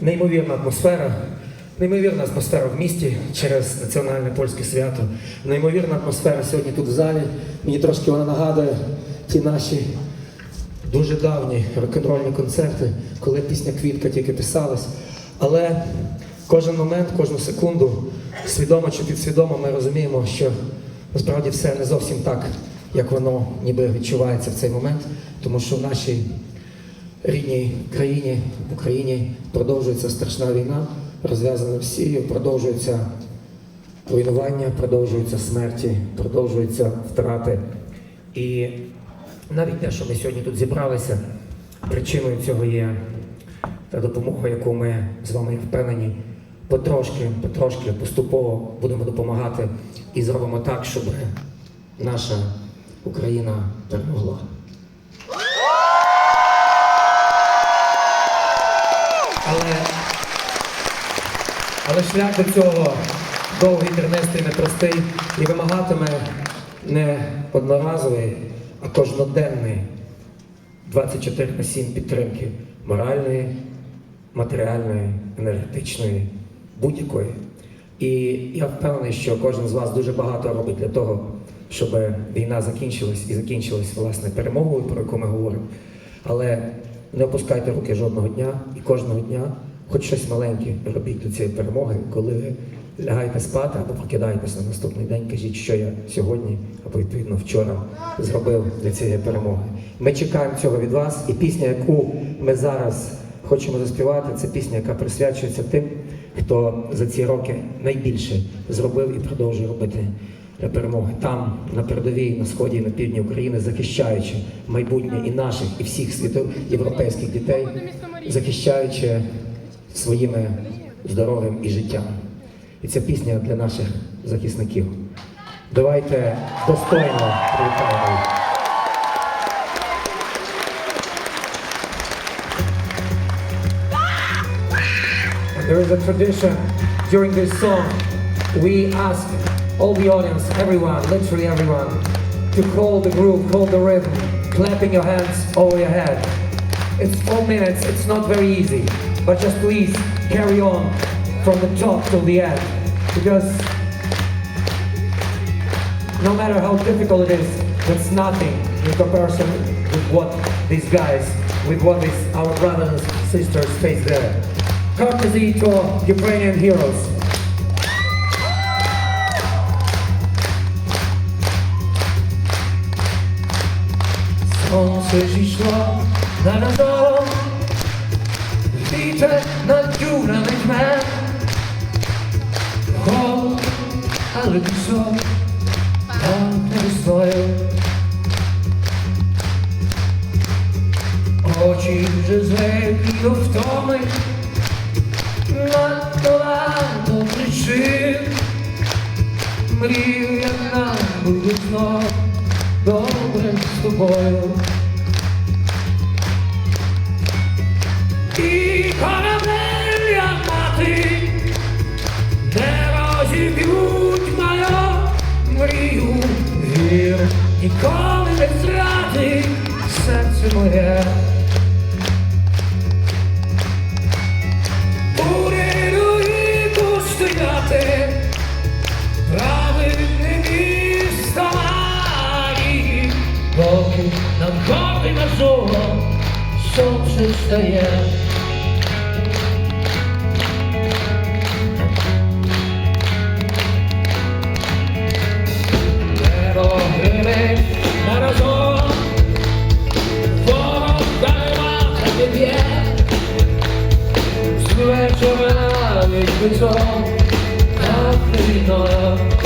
неймовірна атмосфера. Неймовірна атмосфера в місті через національне польське свято. Неймовірна атмосфера сьогодні тут в залі. Мені трошки вона нагадує ті наші дуже давні рок-н-рольні концерти, коли пісня Квітка тільки писалась. Але кожен момент, кожну секунду, свідомо чи підсвідомо, ми розуміємо, що насправді все не зовсім так, як воно ніби відчувається в цей момент, тому що в нашій рідній країні, в Україні продовжується страшна війна, розв'язана Росією, продовжується руйнування, продовжуються смерті, продовжуються втрати. І навіть те, що ми сьогодні тут зібралися, причиною цього є та допомога, яку ми з вами впевнені, потрошки, потрошки, поступово будемо допомагати і зробимо так, щоб наша Україна перемогла. Але, але шлях до цього довгий, тернистий, непростий і вимагатиме не одноразовий, а кожноденний 24 на 7 підтримки моральної, матеріальної, енергетичної, будь-якої. І я впевнений, що кожен з вас дуже багато робить для того, щоб війна закінчилась і закінчилась власне перемогою, про яку ми говоримо. Але не опускайте руки жодного дня і кожного дня, хоч щось маленьке робіть до цієї перемоги, коли ви лягаєте спати або прокидаєтесь на наступний день, кажіть, що я сьогодні або відповідно вчора зробив для цієї перемоги. Ми чекаємо цього від вас, і пісня, яку ми зараз хочемо заспівати, це пісня, яка присвячується тим, хто за ці роки найбільше зробив і продовжує робити для перемоги там, на передовій, на сході і на півдні України, захищаючи майбутнє і наших, і всіх світов європейських дітей, захищаючи своїми здоров'ям і життям. І ця пісня для наших захисників. Давайте достойно привітаємо їх. There is a tradition during this song. We ask all the audience, everyone, literally everyone, to call the groove, call the rhythm, clapping your hands over your head. It's four minutes, it's not very easy, but just please carry on from the top till the end. Because no matter how difficult it is, it's nothing in comparison with what these guys, with what these, our brothers and sisters face there. Courtesy to Ukrainian heroes. Сонце зійшло на разом, вітер над дюнами тьме, холод, але пісок там не весною. Очі вже звикли до втоми, надто багато причин. Мрію, як нам буде знов добре з тобою. І корабель мати не розіб'ють мою мрію. Вір ніколи не зрадить серце моє. Сонце стає. Небо грине на разом, ворог гармата не б'є, з вечора навіть висок, так не війною. Думати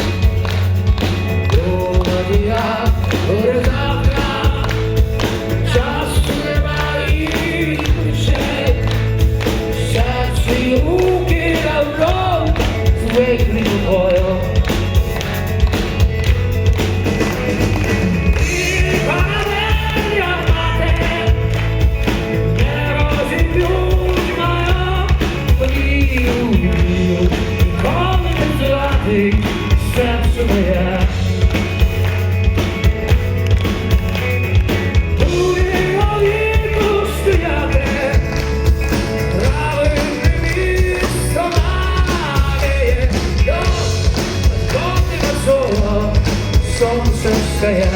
великая.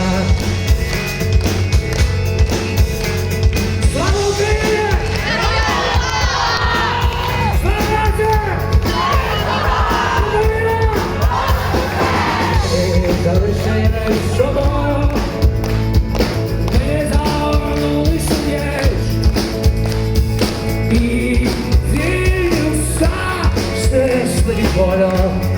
Слава Україні! Vola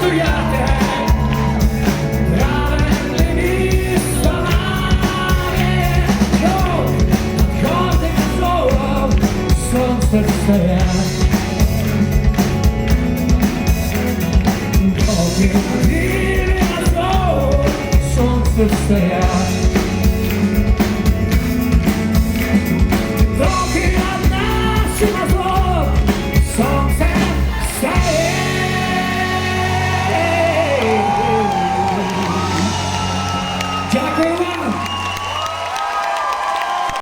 віку стояти, правильне місто має. Йоу, над кожним словом